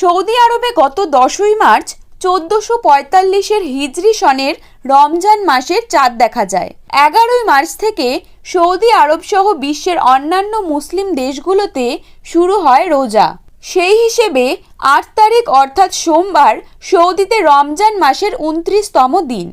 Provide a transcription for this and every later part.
Saudi আরবে গত দশই মার্চ চোদ্দশো পঁয়তাল্লিশের হিজরি সনের রমজান মাসের চাঁদ দেখা যায়। এগারোই মার্চ থেকে সৌদি আরব সহ বিশ্বের অন্যান্য মুসলিম দেশগুলোতে শুরু হয় রোজা। সেই হিসেবে আট তারিখ অর্থাৎ সোমবার সৌদিতে রমজান মাসের উনত্রিশতম দিন।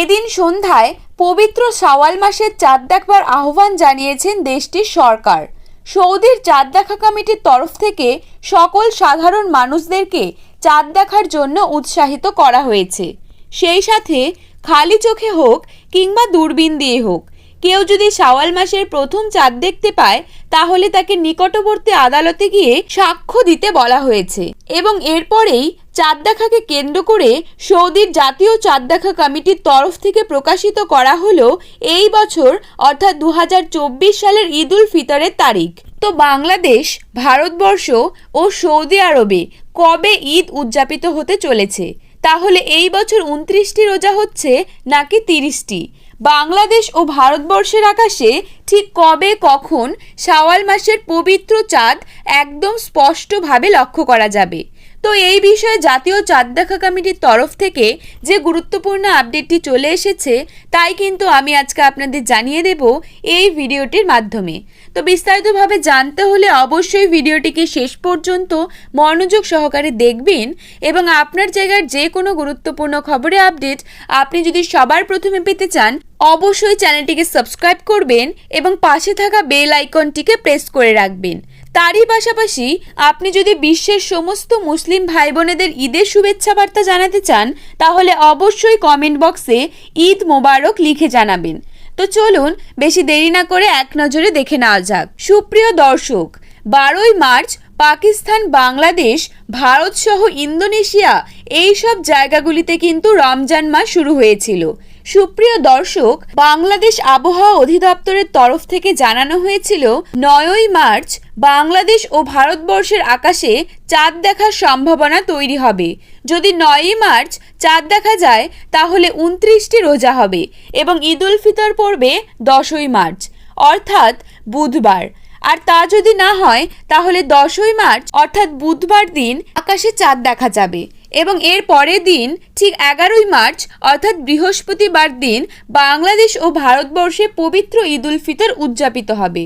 এদিন সন্ধ্যায় পবিত্র শাওয়াল মাসের চাঁদ দেখবার আহ্বান জানিয়েছেন দেশটির সরকার। সৌদির চাঁদ দেখা কমিটির তরফ থেকে সকল সাধারণ মানুষদেরকে চাঁদ দেখার জন্য উৎসাহিত করা হয়েছে। সেই সাথে খালি চোখে হোক কিংবা দূরবীন দিয়ে হোক কেউ যদি শাওয়াল মাসের প্রথম চাঁদ দেখতে পায়, তাহলে তাকে নিকটবর্তী আদালতে গিয়ে সাক্ষ্য দিতে বলা হয়েছে। এবং এরপরেই চাঁদ দেখাকে কেন্দ্র করে সৌদির জাতীয় চাঁদ দেখা কমিটির তরফ থেকে প্রকাশিত করা হলো এই বছর, অর্থাৎ দু হাজার চব্বিশ সালের ঈদ উল ফিতরের তারিখ। তো বাংলাদেশ, ভারতবর্ষ ও সৌদি আরবে কবে ঈদ উদযাপিত হতে চলেছে? তাহলে এই বছর উনত্রিশটি রোজা হচ্ছে নাকি তিরিশটি? বাংলাদেশ ও ভারতবর্ষের আকাশে ঠিক কবে, কখন, শাওয়াল মাসের পবিত্র চাঁদ একদম স্পষ্টভাবে লক্ষ্য করা যাবে। তো এই বিষয়ে জাতীয় চাঁদ দেখা কমিটির তরফ থেকে যে গুরুত্বপূর্ণ আপডেটটি চলে এসেছে, তাই কিন্তু আমি আজকে আপনাদের জানিয়ে দেব এই ভিডিওটির মাধ্যমে। তো বিস্তারিতভাবে জানতে হলে অবশ্যই ভিডিওটিকে শেষ পর্যন্ত মনোযোগ সহকারে দেখবেন এবং আপনার জায়গার যে কোনো গুরুত্বপূর্ণ খবরে আপডেট আপনি যদি সবার প্রথমে পেতে চান, অবশ্যই চ্যানেলটিকে সাবস্ক্রাইব করবেন এবং পাশে থাকা বেল আইকনটিকে প্রেস করে রাখবেন। তারই পাশাপাশি আপনি যদি বিশ্বের সমস্ত মুসলিম ভাই বোনেদের ঈদের শুভেচ্ছা বার্তা জানাতে চান, তাহলে অবশ্যই কমেন্ট বক্সে ঈদ মোবারক লিখে জানাবেন। তো চলুন, বেশি দেরি না করে এক নজরে দেখে নেওয়া যাক। সুপ্রিয় দর্শক, বারোই মার্চ পাকিস্তান, বাংলাদেশ, ভারত সহ ইন্দোনেশিয়া এই সব জায়গাগুলিতে কিন্তু রমজান মাস শুরু হয়েছিল। সুপ্রিয় দর্শক, বাংলাদেশ আবহাওয়া অধিদপ্তরের তরফ থেকে জানানো হয়েছিল, নয়ই মার্চ বাংলাদেশ ও ভারতবর্ষের আকাশে চাঁদ দেখার সম্ভাবনা তৈরি হবে। যদি নয়ই মার্চ চাঁদ দেখা যায়, তাহলে উনত্রিশটি রোজা হবে এবং ঈদ উল ফিতর পড়বে দশই মার্চ, অর্থাৎ বুধবার। আর তা যদি না হয়, তাহলে দশই মার্চ, অর্থাৎ বুধবার দিন, আকাশে চাঁদ দেখা যাবে। এবং এর পরের দিন, ঠিক এগারোই মার্চ, অর্থাৎ বৃহস্পতিবার দিন, বাংলাদেশ ও ভারতবর্ষে পবিত্র ঈদ উল ফিতর উদযাপিত হবে।